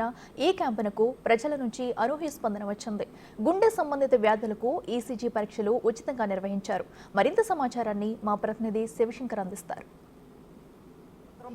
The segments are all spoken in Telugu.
ఉన్నందున ఈ క్యాంపునకు ప్రజల నుంచి అనూహ్య స్పందన వచ్చింది? గుండె సంబంధిత వ్యాధులకు ఈసీజీ పరీక్షలు ఉచితంగా నిర్వహించారు. మరింత సమాచారాన్ని మా ప్రతినిధి శివశంకర్ అందిస్తారు.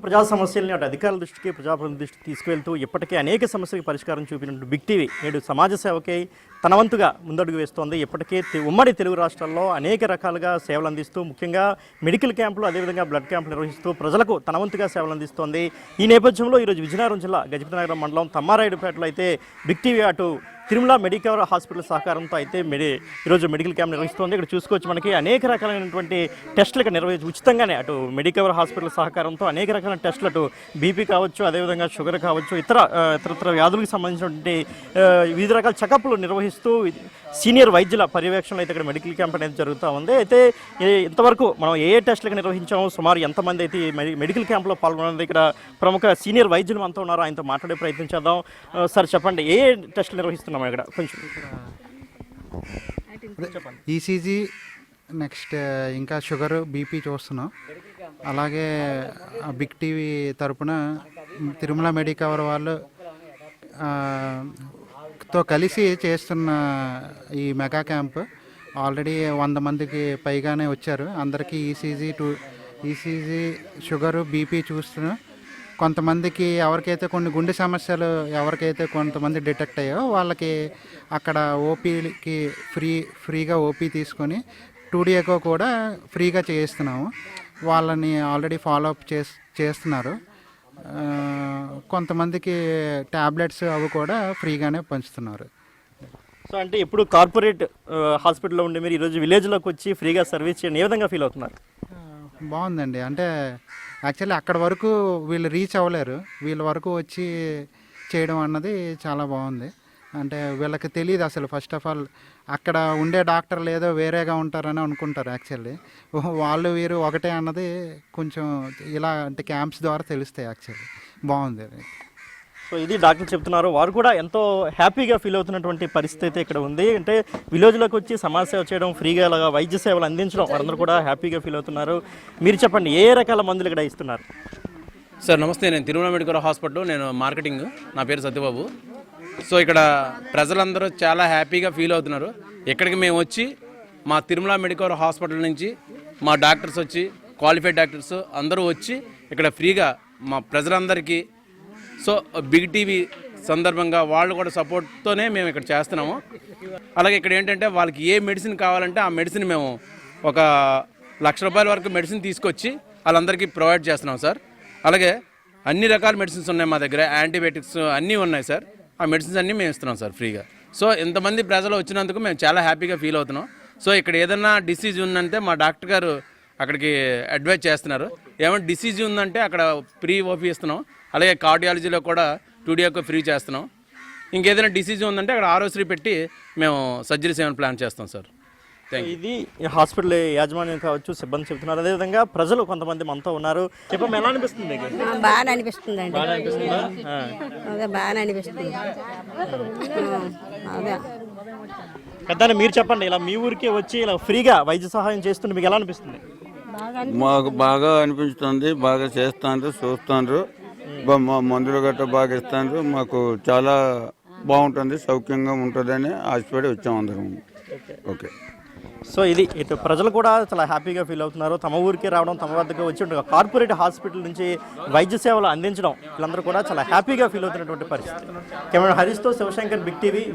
ప్రజా సమస్యల్ని అటు అధికారుల దృష్టికి ప్రజాప్రతినిధుల దృష్టికి తీసుకువెళ్తూ ఇప్పటికే అనేక సమస్యలకు పరిష్కారం చూపినట్టు బిగ్ టీవీ నేడు సమాజ సేవకై తన వంతుగా ముందడుగు వేస్తోంది. ఇప్పటికే ఉమ్మడి తెలుగు రాష్ట్రాల్లో అనేక రకాలుగా సేవలు అందిస్తూ ముఖ్యంగా మెడికల్ క్యాంపులు అదేవిధంగా బ్లడ్ క్యాంపులు నిర్వహిస్తూ ప్రజలకు తన వంతుగా సేవలు అందిస్తోంది. ఈ నేపథ్యంలో ఈరోజు విజయనగరం జిల్లా గజపతినగరం మండలం తమ్మారాయుడుపేటలో అయితే బిగ్ టీవీ అటు తిరుమల మెడికవర్ హాస్పిటల్ సహకారంతో అయితే మెడి ఈరోజు మెడికల్ క్యాంప్ నిర్వహిస్తోంది. ఇక్కడ చూసుకోవచ్చు మనకి అనేక రకాలైనటువంటి టెస్టులు ఇక్కడ నిర్వహించి ఉచితంగానే అటు మెడికవర్ హాస్పిటల్ సహకారంతో అనేక రకాల టెస్టులు అటు బీపీ కావచ్చు అదేవిధంగా షుగర్ కావచ్చు ఇతర ఇతరత్ర వ్యాధులకు సంబంధించినటువంటి వివిధ రకాల చెకప్లు నిర్వహిస్తూ సీనియర్ వైద్యుల పర్యవేక్షణలో అయితే ఇక్కడ మెడికల్ క్యాంప్ అనేది జరుగుతూ ఉంది. అయితే ఇంతవరకు మనం ఏ ఏ టెస్టులకు నిర్వహించాము సుమారు ఎంతమంది అయితే మెడికల్ క్యాంప్లో పాల్గొన్నది ఇక్కడ ప్రముఖ సీనియర్ వైద్యులు మనతో ఉన్నారు? ఆయనతో మాట్లాడే ప్రయత్నం చేద్దాం. సార్ చెప్పండి ఏ ఏ టెస్టులు నిర్వహిస్తున్నాం ఇక్కడ? కొంచెం ఈసీజీ నెక్స్ట్ ఇంకా షుగర్ బీపీ చూస్తున్నాం. అలాగే బిగ్ టీవీ తరపున తిరుమల మెడికవర్ వాళ్ళు తో కలిసి చేస్తున్న ఈ మెగా క్యాంప్ ఆల్రెడీ వంద మందికి పైగానే వచ్చారు. అందరికీ ECG to ECG sugar BP చూస్తున్నాం. కొంతమందికి ఎవరికైతే కొన్ని గుండె సమస్యలు ఎవరికైతే కొంతమంది డిటెక్ట్ అయ్యో వాళ్ళకి అక్కడ ఓపీకి ఫ్రీ ఫ్రీగా ఓపీ తీసుకొని టూ కూడా ఫ్రీగా చేయిస్తున్నాము. వాళ్ళని ఆల్రెడీ ఫాలో అప్ చేస్ చేస్తున్నారు. కొంతమందికి ట్యాబ్లెట్స్ అవి కూడా ఫ్రీగానే పంచుతున్నారు. సో అంటే ఇప్పుడు కార్పొరేట్ హాస్పిటల్లో ఉండి మీరు ఈరోజు విలేజ్లోకి వచ్చి ఫ్రీగా సర్వీస్ చేయండి ఏ విధంగా ఫీల్ అవుతున్నారు? బాగుందండి. అంటే యాక్చువల్లీ అక్కడ వరకు వీళ్ళు రీచ్ అవ్వలేరు. వీళ్ళ వరకు వచ్చి చేయడం అన్నది చాలా బాగుంది. అంటే వీళ్ళకి తెలియదు అసలు. ఫస్ట్ ఆఫ్ ఆల్ అక్కడ ఉండే డాక్టర్లు ఏదో వేరేగా ఉంటారని అనుకుంటారు యాక్చువల్లీ. వాళ్ళు వీరు ఒకటే అన్నది కొంచెం ఇలా అంటే క్యాంప్స్ ద్వారా తెలుస్తాయి యాక్చువల్లీ. బాగుంది అది. సో ఇది డాక్టర్ చెప్తున్నారు. వారు కూడా ఎంతో హ్యాపీగా ఫీల్ అవుతున్నటువంటి పరిస్థితి అయితే ఇక్కడ ఉంది. అంటే విలేజ్లోకి వచ్చి సమాజ సేవ చేయడం ఫ్రీగా ఇలాగా వైద్య సేవలు అందించడం వారందరూ కూడా హ్యాపీగా ఫీల్ అవుతున్నారు. మీరు చెప్పండి ఏ రకాల మందులు ఇక్కడ ఇస్తున్నారు? సార్ నమస్తే. నేను తిరుమల మెడికల్ హాస్పిటల్ నేను మార్కెటింగ్. నా పేరు సత్యబాబు. సో ఇక్కడ ప్రజలందరూ చాలా హ్యాపీగా ఫీల్ అవుతున్నారు. ఇక్కడికి మేము వచ్చి మా తిరుమల మెడికల్ హాస్పిటల్ నుంచి మా డాక్టర్స్ వచ్చి క్వాలిఫైడ్ డాక్టర్స్ అందరూ వచ్చి ఇక్కడ ఫ్రీగా మా ప్రజలందరికీ సో బిగ్ టీవీ సందర్భంగా వాళ్ళు కూడా సపోర్ట్తోనే మేము ఇక్కడ చేస్తున్నాము. అలాగే ఇక్కడ ఏంటంటే వాళ్ళకి ఏ మెడిసిన్ కావాలంటే ఆ మెడిసిన్ మేము ఒక లక్ష రూపాయల వరకు మెడిసిన్ తీసుకొచ్చి వాళ్ళందరికీ ప్రొవైడ్ చేస్తున్నాం సార్. అలాగే అన్ని రకాల మెడిసిన్స్ ఉన్నాయి మా దగ్గర యాంటీబయాటిక్స్ అన్నీ ఉన్నాయి సార్. ఆ మెడిసిన్స్ అన్నీ మేము ఇస్తున్నాం సార్ ఫ్రీగా సో ఇంతమంది ప్రజలు వచ్చినందుకు మేము చాలా హ్యాపీగా ఫీల్ అవుతున్నాం. సో ఇక్కడ ఏదన్నా డిసీజ్ ఉందంటే మా డాక్టర్ గారు అక్కడికి అడ్వైజ్ చేస్తున్నారు. ఏమైనా డిసీజ్ ఉందంటే అక్కడ ఫ్రీ ఓపీ ఇస్తున్నాం. అలాగే కార్డియాలజీలో కూడా టూడియోకి ఫ్రీ చేస్తున్నాం. ఇంకేదైనా డిసీజ్ ఉందంటే అక్కడ ఆరోశ్రీ పెట్టి మేము సర్జరీస్ ఏమైనా ప్లాన్ చేస్తాం సార్. ఇది హాస్పిటల్ యాజమాన్యం కావచ్చు సిబ్బంది చెప్తున్నారు అదేవిధంగా ప్రజలు కొంతమంది మనతో ఉన్నారు. చెప్పమ్మా ఎలా అనిపిస్తుంది మీకు? బాగా అనిపిస్తుందా? ఆ. అదే బాగా అనిపిస్తుంది. అదే. మీరు చెప్పండి ఇలా మీ ఊరికే వచ్చి ఇలా ఫ్రీగా వైద్య సహాయం చేస్తుంటే మీకు ఎలా అనిపిస్తుంది? మాకు బాగా అనిపిస్తుంది బాగా చేస్తాండ్రు చూస్తాండ్రు. బ- మా మందులు గట్ట బాగా ఇస్తాండ్రు. మాకు చాలా బాగుంటుంది సౌఖ్యంగా ఉంటుందని ఆశపడి వచ్చాం అందరం. ఓకే. సో ఇది ఇటు ప్రజలు కూడా చాలా హ్యాపీగా ఫీల్ అవుతున్నారు. తమ ఊరికి రావడం తమ వద్దకు వచ్చి కార్పొరేట్ హాస్పిటల్ నుంచి వైద్య సేవలు అందించడం వీళ్ళందరూ కూడా చాలా హ్యాపీగా ఫీల్ అవుతున్నటువంటి పరిస్థితి. కెమెరా హరీష్తో శివశంకర్ బిగ్ టీవీ.